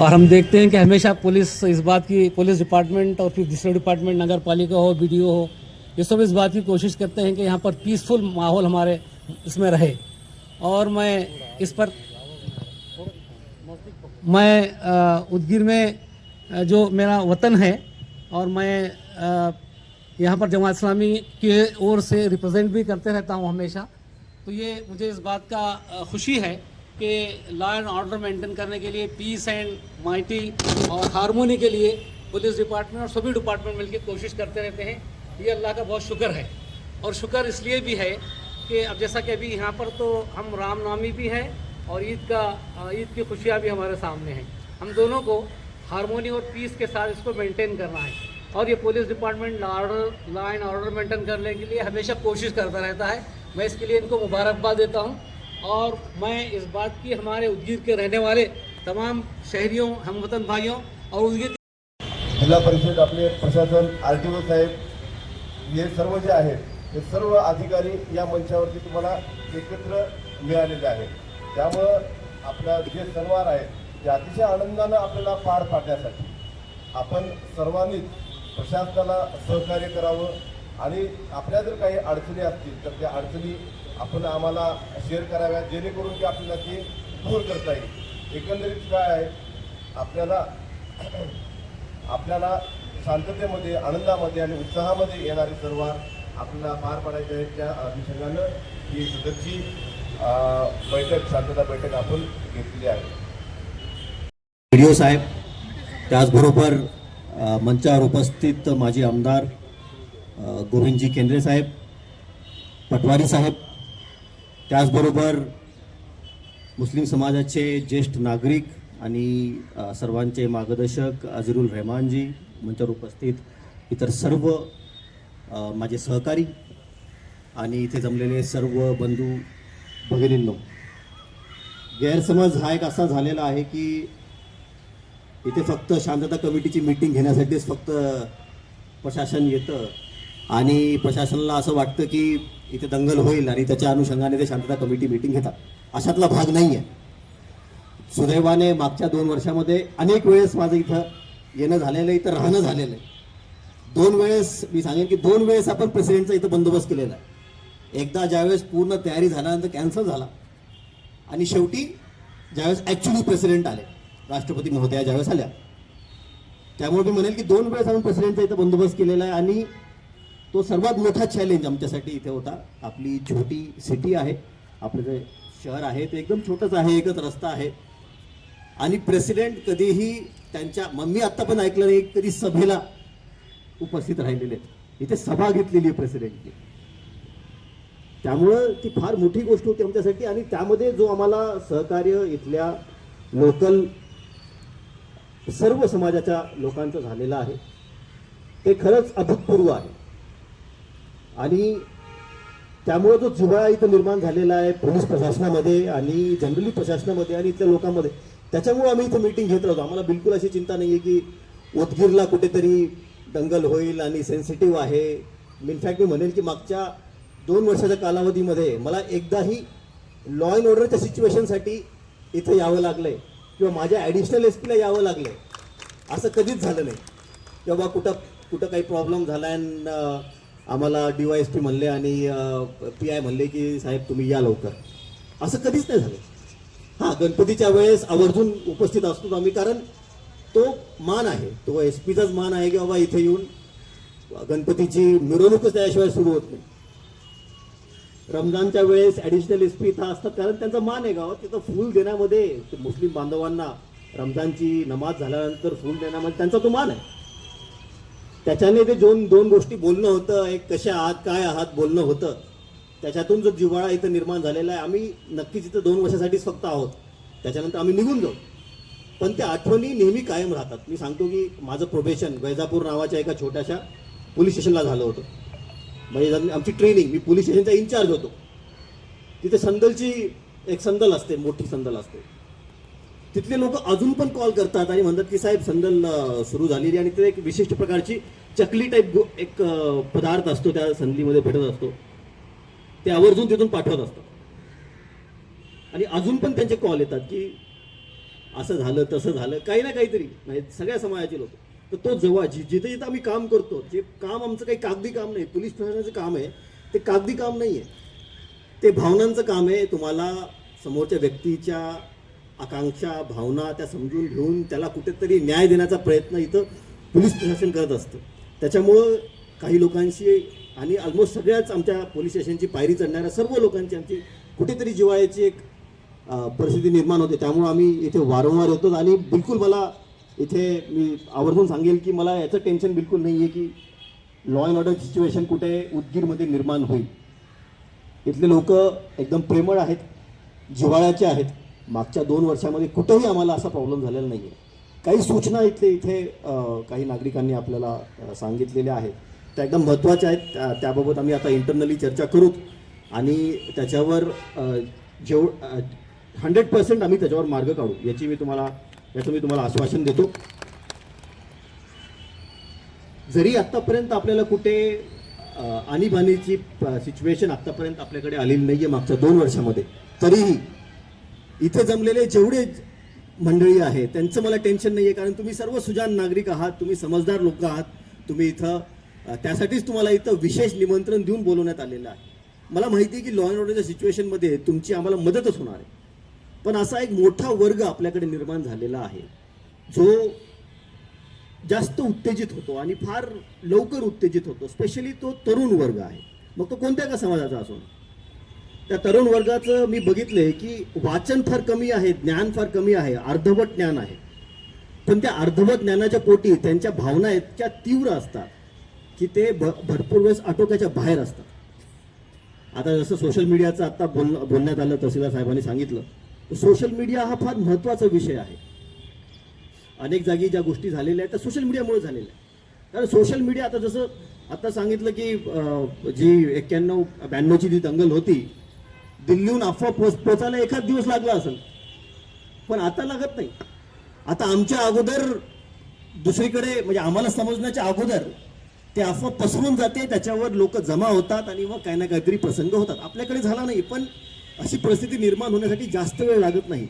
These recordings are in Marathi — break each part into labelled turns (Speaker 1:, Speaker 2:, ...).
Speaker 1: और हम देखते हैं कि हमेशा पुलिस इस बात की, पुलिस डिपार्टमेंट और फिर दूसरे डिपार्टमेंट नगर पालिका हो बी हो, ये सब इस बात की कोशिश करते हैं कि यहाँ पर पीसफुल माहौल हमारे इसमें रहे। और मैं इस पर, मैं उदगीर में जो मेरा वतन है और मैं यहाँ पर जमात इस्लामी की ओर से रिप्रेजेंट भी करते रहता हूँ हमेशा तो ये मुझे इस बात का खुशी है कि लॉ एंड ऑर्डर मेंटेन करने के लिए पीस एंड माइटी और हारमोनी के लिए पुलिस डिपार्टमेंट और सभी डिपार्टमेंट मिलकर कोशिश करते रहते हैं। ये अल्लाह का बहुत शुक्र है। और शुक्र इसलिए भी है कि अब जैसा कि अभी यहाँ पर तो हम रामनवमी भी है और ईद का, ईद की खुशियाँ भी हमारे सामने हैं। हम दोनों को हारमोनी और पीस के साथ इसको मेंटेन करना है। और ये police department order law and order maintain करने के लिए हमेशा कोशिश करता रहता है। मैं इसके लिए इनको मुबारकबाद देता हूँ। और मैं इस बात की हमारे उदगीर के रहने वाले तमाम शहरियों हमवतन भाइयों और उदगीर
Speaker 2: जिल्हा परिषद आपले प्रशासन आर टी ओ साहेब हे सर्व जे आहेत हे सर्व अधिकारी या मंचावरती तुम्हाला एकत्र मिळालेले आहेत. त्यामुळं आपला जे सणवार आहे ते अतिशय आनंदानं आपल्याला पार पाडण्यासाठी आपण सर्वांनीच प्रशासनाला सहकार्य करावं आणि आपल्या जर काही अडचणी असतील तर त्या अडचणी आपण आम्हाला शेअर कराव्या जेणेकरून की आपल्याला ते दूर करता येईल. एकंदरीत काय आहे आपल्याला आपल्याला शांततेमध्ये आनंदामध्ये आणि उत्साहामध्ये येणारे सर्व आपल्याला पार पाडायचे आहेत. त्या अनुषंगानं ही सदरची बैठक शांतता बैठक आपण घेतलेली आहे.
Speaker 3: व्हिडिओ साहेब त्याचबरोबर मंचावर उपस्थित माजी आमदार गोविंदजी केंद्रे साहेब पटवारी साहेब त्याचबरोबर मुस्लिम समाजाचे ज्येष्ठ नागरिक आणि सर्वांचे मार्गदर्शक अझरुल रहमानजी मंचावर उपस्थित इतर सर्व माझे सहकारी आणि इथे जमलेले सर्व बंधू भगिनींनो गैरसमज हा एक असा झालेला आहे की इथे फक्त शांतता कमिटीची मीटिंग घेण्यासाठीच फक्त प्रशासन येतं. आणि प्रशासनाला असं वाटतं की इथे दंगल होईल आणि त्याच्या अनुषंगाने ते शांतता कमिटी मीटिंग घेतात. अशातला भाग नाही आहे सुदैवाने मागच्या दोन वर्षामध्ये अनेक वेळेस माझं इथं येणं झालेलं आहे इथं राहणं झालेलं आहे. दोन वेळेस मी सांगेन की दोन वेळेस आपण प्रेसिडेंटचा इथं बंदोबस्त केलेला आहे. एकदा ज्यावेळेस पूर्ण तयारी झाल्यानंतर कॅन्सल झाला. आणि शेवटी ज्यावेळेस ॲक्च्युली प्रेसिडेंट आले राष्ट्रपती महोदया ज्यावेळेस आल्या. त्यामुळे मी म्हणेल की दोन वेळेस आपण प्रेसिडेंटचा इथं बंदोबस्त केलेला आहे आणि तो सर्वात मोठा चॅलेंज आमच्यासाठी इथे होता. आपली छोटी सिटी आहे. आपलं जे शहर आहे ते एकदम छोटंच आहे एकच रस्ता आहे. आणि प्रेसिडेंट कधीही त्यांच्या मग मी आत्ता पण ऐकलं नाही कधी सभेला उपस्थित राहिलेले आहेत. इथे सभा घेतलेली आहे प्रेसिडेंटची त्यामुळं ती फार मोठी गोष्ट होती आमच्यासाठी आणि त्यामध्ये जो आम्हाला सहकार्य इथल्या लोकल सर्व समाजाच्या लोकांचं झालेलं आहे ते खरंच अभूतपूर्व आहे. आणि त्यामुळे जो जिव्हाळा इथं निर्माण झालेला आहे पोलीस प्रशासनामध्ये आणि जनरली प्रशासनामध्ये आणि इथल्या लोकांमध्ये त्याच्यामुळे आम्ही इथं मीटिंग घेत राहतो. आम्हाला बिलकुल अशी चिंता नाही आहे की उदगीरला कुठेतरी दंगल होईल आणि सेन्सिटिव्ह आहे. इनफॅक्ट मी म्हणेल की मागच्या दोन वर्षाच्या कालावधीमध्ये मला एकदाही लॉ अँड ऑर्डरच्या सिच्युएशनसाठी इथं यावं लागलंय. किंवा माझ्या ॲडिशनल एस पीला यावं लागलंय. असं कधीच झालं नाही. किंवा कुठं कुठं काही प्रॉब्लेम झाला आणि आम्हाला डी वाय एस पी म्हणले आणि पी आय म्हणले की साहेब तुम्ही या लवकर. असं कधीच नाही झालं. हां गणपतीच्या वेळेस आवर्जून उपस्थित असतो आम्ही कारण तो मान आहे. तो एस पीचाच मान आहे की बाबा इथे येऊन गणपतीची मिरवणूकच त्याशिवाय सुरू होत नाही. रमजानच्या वेळेस ॲडिशनल एस पी इथं असतात कारण त्यांचा मान आहे गावात. तिथं फूल देण्यामध्ये मुस्लिम बांधवांना रमजानची नमाज झाल्यानंतर फूल देण्यामध्ये त्यांचा तो मान आहे. त्याच्याने ते दोन दोन गोष्टी बोलणं होतं एक कशा आहात काय आहात बोलणं होतं. त्याच्यातून जो जिव्हाळा इथं निर्माण झालेला आहे आम्ही नक्कीच इथं दोन वर्षासाठीच फक्त आहोत. त्याच्यानंतर आम्ही निघून जाऊ. पण त्या आठवणी नेहमी कायम राहतात. मी सांगतो की माझं प्रोबेशन वैजापूर नावाच्या एका छोट्याशा पोलीस स्टेशनला झालं होतं. म्हणजे आमची ट्रेनिंग मी पोलीस स्टेशनचा इन्चार्ज होतो. तिथे संदलची एक संदल असते मोठी संदल असते. तिथले लोक अजून पण कॉल करतात आणि म्हणतात की साहेब संदल सुरू झालेली आणि ते एक विशिष्ट प्रकारची चकली टाईप एक पदार्थ असतो त्या संधीमध्ये भेटत असतो. ते आवर्जून तिथून पाठवत असतात. आणि अजून पण त्यांचे कॉल येतात की असं झालं तसं झालं काही ना काहीतरी. नाही सगळ्या समाजाचे लोक. तर तो जेव्हा जि- जिथे जिथं आम्ही काम करतो जे काम आमचं काही कागदी काम नाही पोलीस प्रशासनाचं काम आहे ते कागदी काम नाही आहे ते भावनांचं काम आहे तुम्हाला समोरच्या व्यक्तीच्या आकांक्षा भावना त्या समजून घेऊन त्याला कुठेतरी न्याय देण्याचा प्रयत्न इथं पोलीस प्रशासन करत असतं. त्याच्यामुळं काही लोकांशी आणि ऑलमोस्ट सगळ्याच आमच्या पोलीस स्टेशनची पायरी चढणाऱ्या सर्व लोकांची आमची कुठेतरी जिवाळ्याची एक परिस्थिती निर्माण होते. त्यामुळं आम्ही इथे वारंवार येतो आणि बिलकुल मला इथे मी आवर्जून सांगेल की मला याचं टेन्शन बिलकुल नाही आहे की लॉ अँड ऑर्डर सिच्युएशन कुठे उदगीरमध्ये निर्माण होईल. इथले लोक एकदम प्रेमळ आहेत जिव्हाळ्याचे आहेत. मागच्या दोन वर्षामध्ये कुठेही आम्हाला असा प्रॉब्लेम झालेला नाही आहे काही सूचना इथले इथे काही नागरिकांनी आपल्याला सांगितलेल्या आहेत. त्या एकदम महत्त्वाच्या आहेत. त्याबाबत आम्ही आता इंटरनली चर्चा करूत. आणि त्याच्यावर जेव हंड्रेड पर्सेंट आम्ही त्याच्यावर मार्ग काढू. याची मी तुम्हाला याचं मी तुम्हाला आश्वासन देतो. जरी आत्तापर्यंत आपल्याला कुठे आणीबाणीची सिच्युएशन आत्तापर्यंत आपल्याकडे आलेली नाही आहे मागच्या दोन वर्षामध्ये तरीही इथे जमलेले जेवढे मंडळी आहे त्यांचं मला टेन्शन नाही आहे कारण तुम्ही सर्व सुजान नागरिक आहात तुम्ही समजदार लोक आहात तुम्ही इथं त्यासाठीच तुम्हाला इथं विशेष निमंत्रण देऊन बोलवण्यात आलेलं आहे. मला माहिती आहे की लॉ अँड ऑर्डरच्या सिच्युएशनमध्ये तुमची आम्हाला मदतच होणार आहे. पण असा एक मोठा वर्ग आपल्याकडे निर्माण झालेला आहे जो जास्त उत्तेजित होतो आणि फार लवकर उत्तेजित होतो स्पेशली तो तरुण वर्ग आहे. मग तो कोणत्या का समाजाचा असो त्या तरुण वर्गाचं मी बघितलंय की वाचन फार कमी आहे ज्ञान फार कमी आहे अर्धवट ज्ञान आहे. पण त्या अर्धवट ज्ञानाच्या पोटी त्यांच्या भावना इतक्या तीव्र असतात की ते भ भरपूर वेळेस आटोक्याच्या बाहेर असतात. आता जसं सोशल मीडियाचं आता बोल बोलण्यात आलं तहसीलदार साहेबांनी सांगितलं सोशल मीडिया हा फार महत्त्वाचा विषय आहे. अनेक जागी ज्या गोष्टी झालेल्या आहेत त्या सोशल मीडियामुळे झालेल्या आहेत. कारण सोशल मीडिया आता जसं आता सांगितलं की जी एक्क्याण्णव ब्याण्णवची जी दंगल होती दिल्लीहून अफवा पोच पोचायला एखाद दिवस लागला असेल. पण आता लागत नाही. आता आमच्या अगोदर दुसरीकडे म्हणजे आम्हाला समजण्याच्या अगोदर ते अफवा पसरून जाते त्याच्यावर लोक जमा होतात आणि मग काही ना काहीतरी प्रसंग होतात. आपल्याकडे झाला नाही पण अशी परिस्थिती निर्माण होण्यासाठी जास्त वेळ लागत नाही.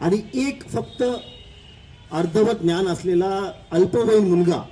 Speaker 3: आणि एक फक्त अर्धवत ज्ञान असलेला अल्पवयीन मुलगा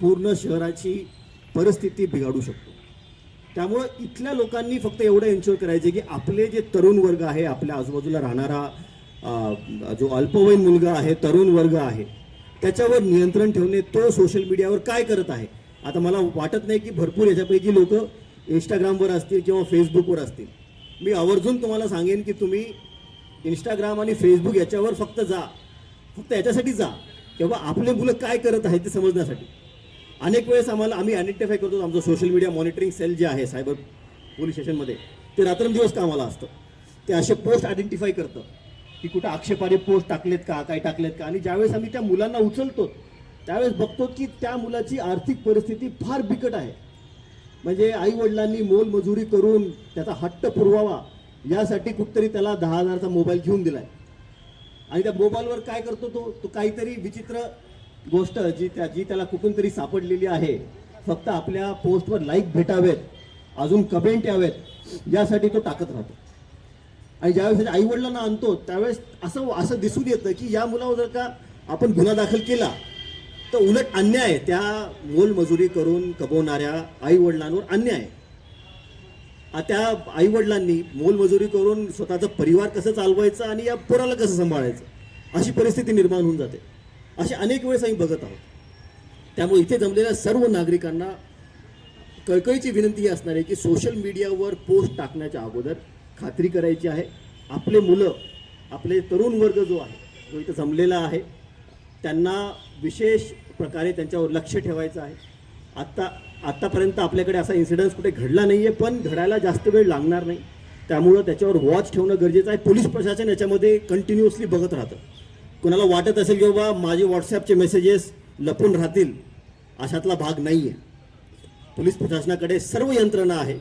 Speaker 3: पूर्ण शहराची परिस्थिती बिघाडू शकतो. त्यामुळं इथल्या लोकांनी फक्त एवढं एन्शुअर करायचे की आपले जे तरुण वर्ग आहे आपल्या आजूबाजूला राहणारा जो अल्पवयीन मुलगा आहे तरुण वर्ग आहे त्याच्यावर नियंत्रण ठेवणे तो सोशल मीडियावर काय करत आहे? आता मला वाटत नाही की भरपूर याच्यापैकी लोक इंस्टाग्रामवर असतील किंवा फेसबुकवर असतील. मी आवर्जून तुम्हाला सांगेन की तुम्ही इंस्टाग्राम आणि फेसबुक याच्यावर फक्त जा. फक्त याच्यासाठी जा. किंवा आपले मुलं काय करत आहेत ते समजण्यासाठी. अनेक वेळेस आम्हाला आम्ही आयडेंटिफाय करतो आमचं सोशल मीडिया मॉनिटरिंग सेल जे आहे सायबर पोलीस स्टेशनमध्ये ते रात्रंदिवस कामाला असतं. ते असे पोस्ट आयडेंटिफाय करतं की कुठं आक्षेपारे पोस्ट टाकलेत का काय टाकलेत का? आणि ज्यावेळेस आम्ही त्या मुलांना उचलतो त्यावेळेस बघतो की त्या मुलाची आर्थिक परिस्थिती फार बिकट आहे. म्हणजे आईवडिलांनी मोलमजुरी करून त्याचा हट्ट पुरवावा यासाठी कुठतरी त्याला दहा हजारचा मोबाईल घेऊन दिलाय. आणि त्या मोबाईलवर काय करतो तो? तो काहीतरी विचित्र गोष्ट जी त्या जी त्याला कुठून तरी सापडलेली आहे फक्त आपल्या पोस्टवर लाईक भेटावेत अजून कमेंट यावेत यासाठी तो टाकत राहतो आणि ज्यावेळेस आई वडिलांना आणतो त्यावेळेस असं असं दिसून येतं की या मुलावर जर का आपण गुन्हा दाखल केला तर उलट अन्याय त्या मोलमजुरी करून कमवणाऱ्या आई वडिलांवर अन्याय आहे. त्या आई वडिलांनी मोलमजुरी करून स्वतःचा परिवार कसं चालवायचं आणि या पोराला कसं सांभाळायचं अशी परिस्थिती निर्माण होऊन जाते असे अनेक वेळेस आम्ही बघत आहोत. त्यामुळे इथे जमलेल्या सर्व नागरिकांना कळकळीची विनंती ही असणार आहे की सोशल मीडियावर पोस्ट टाकण्याच्या अगोदर खात्री करायची आहे. आपले मुलं आपले तरुण वर्ग जो आहे जो इथं जमलेला आहे त्यांना विशेष प्रकारे त्यांच्यावर लक्ष ठेवायचं आहे. आत्ता आत्तापर्यंत आपल्याकडे असा इन्सिडन्स कुठे घडला नाही आहे पण घडायला जास्त वेळ लागणार नाही. त्यामुळं त्याच्यावर वॉच ठेवणं गरजेचं आहे. पोलीस प्रशासन याच्यामध्ये कंटिन्युअसली बघत राहतं. कोणाला वाटत असेल की बाबा माझे व्हॉट्सॲपचे मेसेजेस लपून राहतील अशातला भाग नाही आहे पोलीस प्रशासनाकडे सर्व यंत्रणा आहे.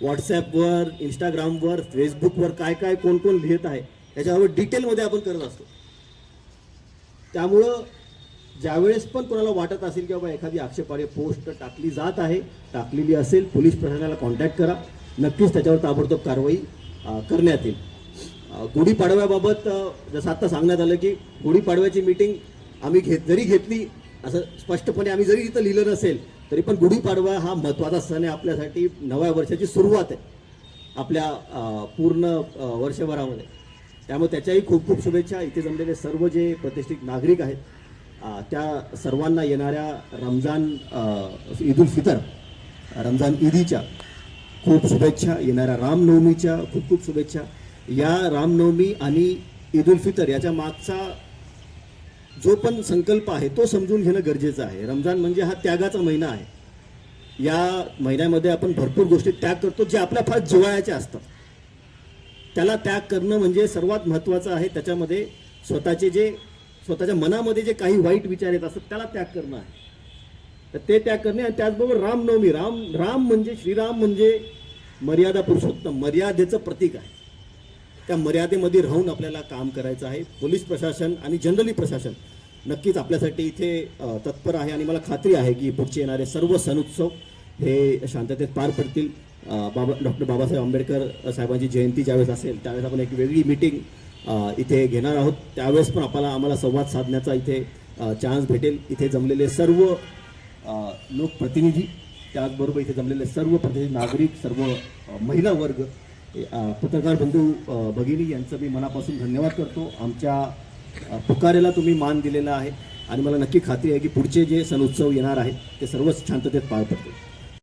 Speaker 3: व्हॉट्सॲपवर इंस्टाग्रामवर फेसबुकवर काय काय कोण कोण लिहित आहे याच्यावर डिटेलमध्ये आपण करत असतो. त्यामुळं ज्यावेळेस पण कोणाला वाटत असेल की बाबा एखादी आक्षेपार्ह पोस्ट टाकली जात आहे टाकलेली असेल पोलीस प्रशासनाला कॉन्टॅक्ट करा. नक्कीच त्याच्यावर ताबडतोब कारवाई करण्यात येईल. गुढीपाडव्याबाबत जसं आत्ता सांगण्यात आलं की गुढीपाडव्याची मीटिंग आम्ही घेत जरी घेतली असं स्पष्टपणे आम्ही जरी इथं लिहिलं नसेल तरी पण गुढीपाडवा हा महत्त्वाचा सण आहे आपल्यासाठी नव्या वर्षाची सुरुवात आहे. आपल्या पूर्ण वर्षभरामध्ये. त्यामुळे त्याच्याही खूप खूप शुभेच्छा. इथे जमलेले सर्व जे प्रतिष्ठित नागरिक आहेत त्या सर्वांना येणाऱ्या रमजान ईद उल फितर रमजान ईदीच्या खूप शुभेच्छा. येणाऱ्या रामनवमीच्या खूप खूप शुभेच्छा. या रामनवमी आणि ईद उल फितर याच्या मागचा जो पण संकल्प आहे तो समजून घेणं गरजेचं आहे. रमजान म्हणजे हा त्यागाचा महिना आहे. या महिन्यामध्ये आपण भरपूर गोष्टी त्याग करतो जे आपल्या फार जिव्हाळ्याच्या असतात. त्याला त्याग करणं म्हणजे सर्वात महत्त्वाचं आहे. त्याच्यामध्ये स्वतःचे जे स्वतःच्या मनामध्ये जे काही वाईट विचार येत असतात त्याला त्याग करणं आहे. तर ते त्याग करणे आणि त्याचबरोबर रामनवमी. राम राम म्हणजे श्रीराम म्हणजे मर्यादा पुरुषोत्तम. मर्यादेचं प्रतीक आहे. त्या मर्यादेमध्ये राहून आपल्याला काम करायचं आहे. पोलीस प्रशासन आणि जनरली प्रशासन नक्कीच आपल्यासाठी इथे तत्पर आहे. आणि मला खात्री आहे की पुढचे येणारे सर्व सण उत्सव हे शांततेत पार पडतील. बाबा डॉक्टर बाबासाहेब आंबेडकर साहेबांची जयंती ज्यावेळेस असेल त्यावेळेस आपण एक वेगळी मीटिंग इथे घेणार आहोत. त्यावेळेस पण आपल्याला आम्हाला संवाद साधण्याचा इथे चान्स भेटेल. इथे जमलेले सर्व लोकप्रतिनिधी त्याचबरोबर इथे जमलेले सर्व प्रतिनिधी नागरिक सर्व महिला वर्ग पत्रकार बंधू भगिनी यांचं मी मनापासून धन्यवाद करतो. आमच्या पुकारेला तुम्ही मान दिलेला आहे. आणि मला नक्की खात्री आहे की पुढचे जे सण उत्सव येणार आहेत ते सर्वच शांततेत पार पडतील.